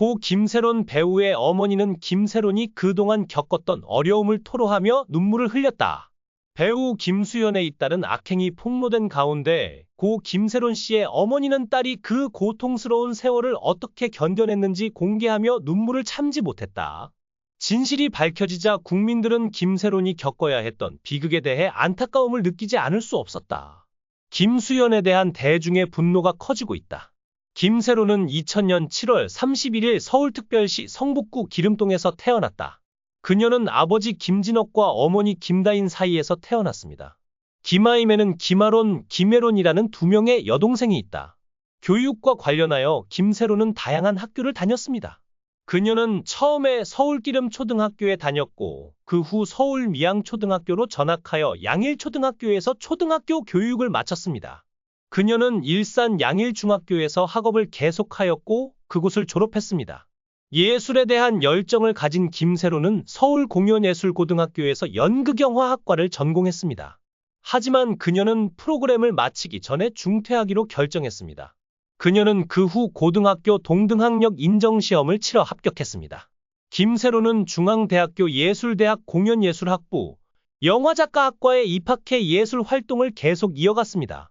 고 김세론 배우의 어머니는 김세론이 그동안 겪었던 어려움을 토로하며 눈물을 흘렸다. 배우 김수연의 잇따른 악행이 폭로된 가운데 고 김세론 씨의 어머니는 딸이 그 고통스러운 세월을 어떻게 견뎌냈는지 공개하며 눈물을 참지 못했다. 진실이 밝혀지자 국민들은 김세론이 겪어야 했던 비극에 대해 안타까움을 느끼지 않을 수 없었다. 김수연에 대한 대중의 분노가 커지고 있다. 김세론은 2000년 7월 31일 서울특별시 성북구 기름동에서 태어났다. 그녀는 아버지 김진옥과 어머니 김다인 사이에서 태어났습니다. 김아임에는 김아론, 김혜론이라는 두 명의 여동생이 있다. 교육과 관련하여 김세론은 다양한 학교를 다녔습니다. 그녀는 처음에 서울기름초등학교에 다녔고 그 후 서울미양초등학교로 전학하여 양일초등학교에서 초등학교 교육을 마쳤습니다. 그녀는 일산 양일중학교에서 학업을 계속하였고 그곳을 졸업했습니다. 예술에 대한 열정을 가진 김세로는 서울 공연예술고등학교에서 연극영화학과를 전공했습니다. 하지만 그녀는 프로그램을 마치기 전에 중퇴하기로 결정했습니다. 그녀는 그 후 고등학교 동등학력 인정시험을 치러 합격했습니다. 김세로는 중앙대학교 예술대학 공연예술학부 영화작가학과에 입학해 예술 활동을 계속 이어갔습니다.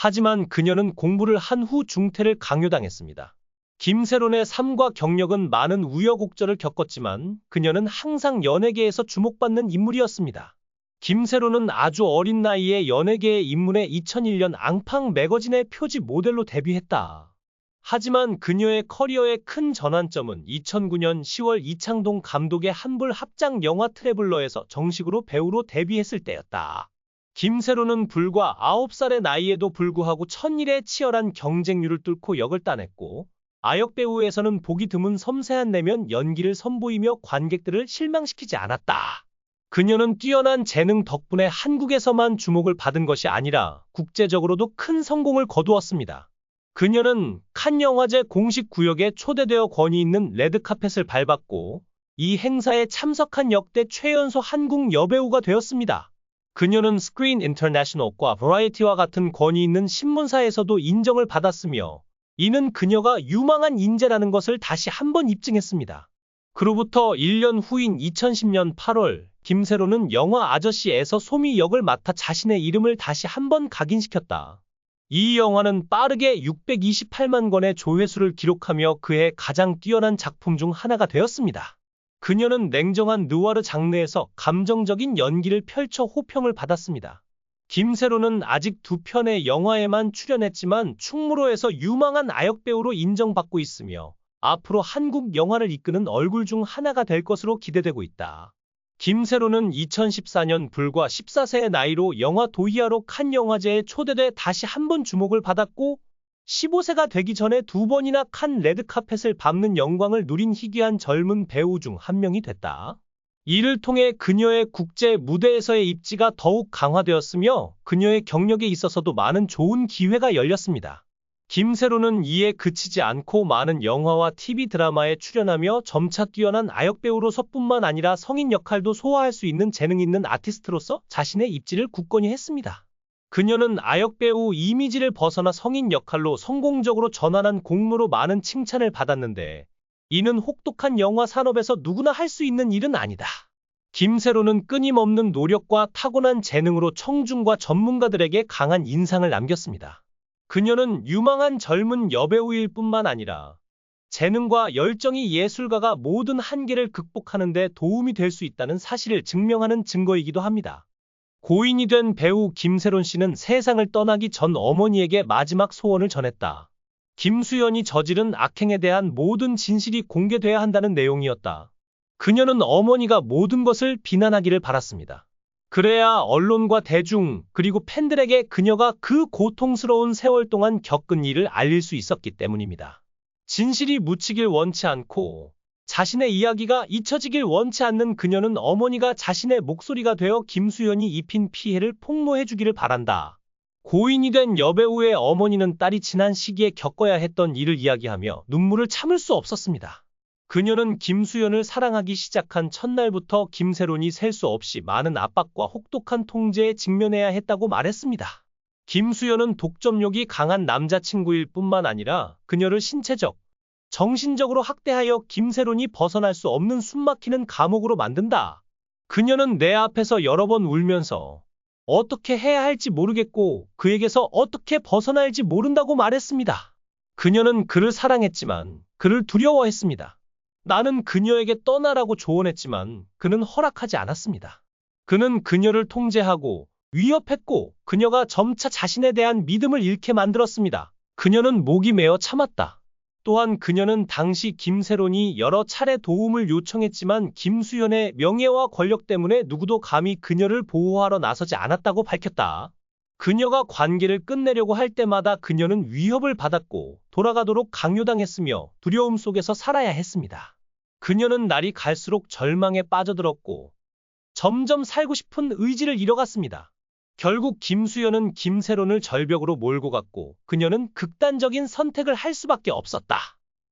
하지만 그녀는 공부를 한 후 중퇴를 강요당했습니다. 김세론의 삶과 경력은 많은 우여곡절을 겪었지만 그녀는 항상 연예계에서 주목받는 인물이었습니다. 김세론은 아주 어린 나이에 연예계에 입문해 2001년 앙팡 매거진의 표지 모델로 데뷔했다. 하지만 그녀의 커리어의 큰 전환점은 2009년 10월 이창동 감독의 한불 합작 영화 트래블러에서 정식으로 배우로 데뷔했을 때였다. 김세로는 불과 9살의 나이에도 불구하고 천일의 치열한 경쟁률을 뚫고 역을 따냈고 아역 배우에서는 보기 드문 섬세한 내면 연기를 선보이며 관객들을 실망시키지 않았다. 그녀는 뛰어난 재능 덕분에 한국에서만 주목을 받은 것이 아니라 국제적으로도 큰 성공을 거두었습니다. 그녀는 칸 영화제 공식 구역에 초대되어 권위 있는 레드카펫을 밟았고 이 행사에 참석한 역대 최연소 한국 여배우가 되었습니다. 그녀는 스크린 인터내셔널과 버라이티와 같은 권위 있는 신문사에서도 인정을 받았으며 이는 그녀가 유망한 인재라는 것을 다시 한번 입증했습니다. 그로부터 1년 후인 2010년 8월 김세로는 영화 아저씨에서 소미 역을 맡아 자신의 이름을 다시 한번 각인시켰다. 이 영화는 빠르게 628만 건의 조회수를 기록하며 그의 가장 뛰어난 작품 중 하나가 되었습니다. 그녀는 냉정한 느와르 장르에서 감정적인 연기를 펼쳐 호평을 받았습니다. 김세로는 아직 두 편의 영화에만 출연했지만 충무로에서 유망한 아역배우로 인정받고 있으며 앞으로 한국 영화를 이끄는 얼굴 중 하나가 될 것으로 기대되고 있다. 김세로는 2014년 불과 14세의 나이로 영화 도이아로 칸 영화제에 초대돼 다시 한번 주목을 받았고 15세가 되기 전에 두 번이나 칸 레드카펫을 밟는 영광을 누린 희귀한 젊은 배우 중 한 명이 됐다. 이를 통해 그녀의 국제 무대에서의 입지가 더욱 강화되었으며 그녀의 경력에 있어서도 많은 좋은 기회가 열렸습니다. 김세로는 이에 그치지 않고 많은 영화와 TV 드라마에 출연하며 점차 뛰어난 아역배우로서뿐만 아니라 성인 역할도 소화할 수 있는 재능 있는 아티스트로서 자신의 입지를 굳건히 했습니다. 그녀는 아역배우 이미지를 벗어나 성인 역할로 성공적으로 전환한 공로로 많은 칭찬을 받았는데 이는 혹독한 영화 산업에서 누구나 할 수 있는 일은 아니다. 김세로는 끊임없는 노력과 타고난 재능으로 청중과 전문가들에게 강한 인상을 남겼습니다. 그녀는 유망한 젊은 여배우일 뿐만 아니라 재능과 열정이 예술가가 모든 한계를 극복하는 데 도움이 될 수 있다는 사실을 증명하는 증거이기도 합니다. 고인이 된 배우 김세론 씨는 세상을 떠나기 전 어머니에게 마지막 소원을 전했다. 김수연이 저지른 악행에 대한 모든 진실이 공개돼야 한다는 내용이었다. 그녀는 어머니가 모든 것을 비난하기를 바랐습니다. 그래야 언론과 대중, 그리고 팬들에게 그녀가 그 고통스러운 세월 동안 겪은 일을 알릴 수 있었기 때문입니다. 진실이 묻히길 원치 않고 자신의 이야기가 잊혀지길 원치 않는 그녀는 어머니가 자신의 목소리가 되어 김수연이 입힌 피해를 폭로해주기를 바란다. 고인이 된 여배우의 어머니는 딸이 지난 시기에 겪어야 했던 일을 이야기하며 눈물을 참을 수 없었습니다. 그녀는 김수연을 사랑하기 시작한 첫날부터 김세론이 셀 수 없이 많은 압박과 혹독한 통제에 직면해야 했다고 말했습니다. 김수연은 독점욕이 강한 남자친구일 뿐만 아니라 그녀를 신체적, 정신적으로 학대하여 김세론이 벗어날 수 없는 숨막히는 감옥으로 만든다. 그녀는 내 앞에서 여러 번 울면서 어떻게 해야 할지 모르겠고 그에게서 어떻게 벗어날지 모른다고 말했습니다. 그녀는 그를 사랑했지만 그를 두려워했습니다. 나는 그녀에게 떠나라고 조언했지만 그는 허락하지 않았습니다. 그는 그녀를 통제하고 위협했고 그녀가 점차 자신에 대한 믿음을 잃게 만들었습니다. 그녀는 목이 메어 참았다. 또한 그녀는 당시 김세론이 여러 차례 도움을 요청했지만 김수현의 명예와 권력 때문에 누구도 감히 그녀를 보호하러 나서지 않았다고 밝혔다. 그녀가 관계를 끝내려고 할 때마다 그녀는 위협을 받았고 돌아가도록 강요당했으며 두려움 속에서 살아야 했습니다. 그녀는 날이 갈수록 절망에 빠져들었고 점점 살고 싶은 의지를 잃어갔습니다. 결국 김수현은 김세론을 절벽으로 몰고 갔고 그녀는 극단적인 선택을 할 수밖에 없었다.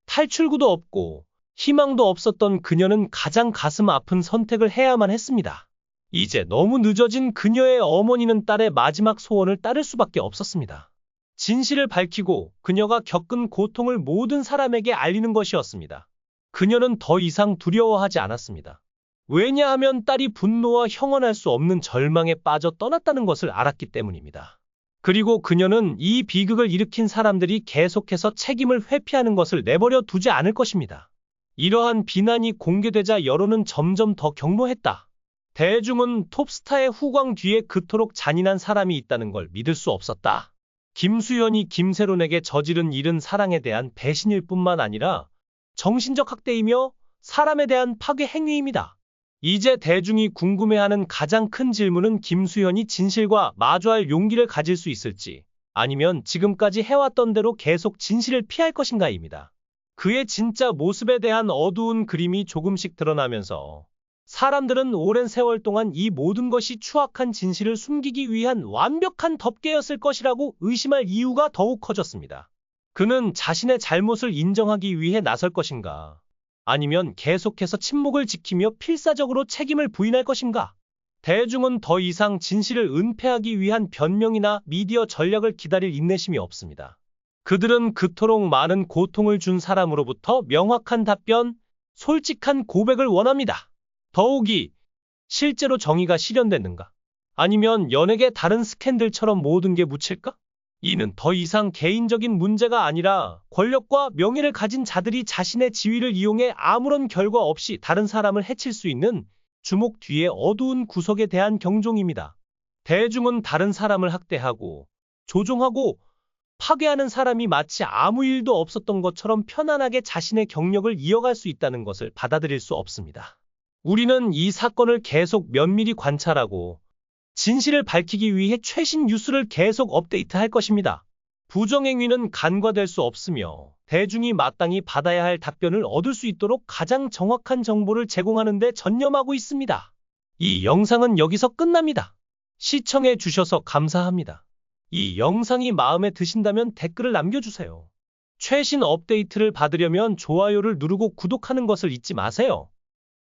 탈출구도 없고 희망도 없었던 그녀는 가장 가슴 아픈 선택을 해야만 했습니다. 이제 너무 늦어진 그녀의 어머니는 딸의 마지막 소원을 따를 수밖에 없었습니다. 진실을 밝히고 그녀가 겪은 고통을 모든 사람에게 알리는 것이었습니다. 그녀는 더 이상 두려워하지 않았습니다. 왜냐하면 딸이 분노와 형언할 수 없는 절망에 빠져 떠났다는 것을 알았기 때문입니다. 그리고 그녀는 이 비극을 일으킨 사람들이 계속해서 책임을 회피하는 것을 내버려 두지 않을 것입니다. 이러한 비난이 공개되자 여론은 점점 더 경로했다. 대중은 톱스타의 후광 뒤에 그토록 잔인한 사람이 있다는 걸 믿을 수 없었다. 김수현이 김세론에게 저지른 일은 사랑에 대한 배신일 뿐만 아니라 정신적 학대이며 사람에 대한 파괴 행위입니다. 이제 대중이 궁금해하는 가장 큰 질문은 김수현이 진실과 마주할 용기를 가질 수 있을지 아니면 지금까지 해왔던 대로 계속 진실을 피할 것인가입니다. 그의 진짜 모습에 대한 어두운 그림이 조금씩 드러나면서 사람들은 오랜 세월 동안 이 모든 것이 추악한 진실을 숨기기 위한 완벽한 덮개였을 것이라고 의심할 이유가 더욱 커졌습니다. 그는 자신의 잘못을 인정하기 위해 나설 것인가? 아니면 계속해서 침묵을 지키며 필사적으로 책임을 부인할 것인가? 대중은 더 이상 진실을 은폐하기 위한 변명이나 미디어 전략을 기다릴 인내심이 없습니다. 그들은 그토록 많은 고통을 준 사람으로부터 명확한 답변, 솔직한 고백을 원합니다. 더욱이 실제로 정의가 실현됐는가? 아니면 연예계 다른 스캔들처럼 모든 게 묻힐까? 이는 더 이상 개인적인 문제가 아니라 권력과 명예를 가진 자들이 자신의 지위를 이용해 아무런 결과 없이 다른 사람을 해칠 수 있는 주목 뒤의 어두운 구석에 대한 경종입니다. 대중은 다른 사람을 학대하고 조종하고 파괴하는 사람이 마치 아무 일도 없었던 것처럼 편안하게 자신의 경력을 이어갈 수 있다는 것을 받아들일 수 없습니다. 우리는 이 사건을 계속 면밀히 관찰하고 진실을 밝히기 위해 최신 뉴스를 계속 업데이트할 것입니다. 부정행위는 간과될 수 없으며 대중이 마땅히 받아야 할 답변을 얻을 수 있도록 가장 정확한 정보를 제공하는 데 전념하고 있습니다. 이 영상은 여기서 끝납니다. 시청해 주셔서 감사합니다. 이 영상이 마음에 드신다면 댓글을 남겨주세요. 최신 업데이트를 받으려면 좋아요를 누르고 구독하는 것을 잊지 마세요.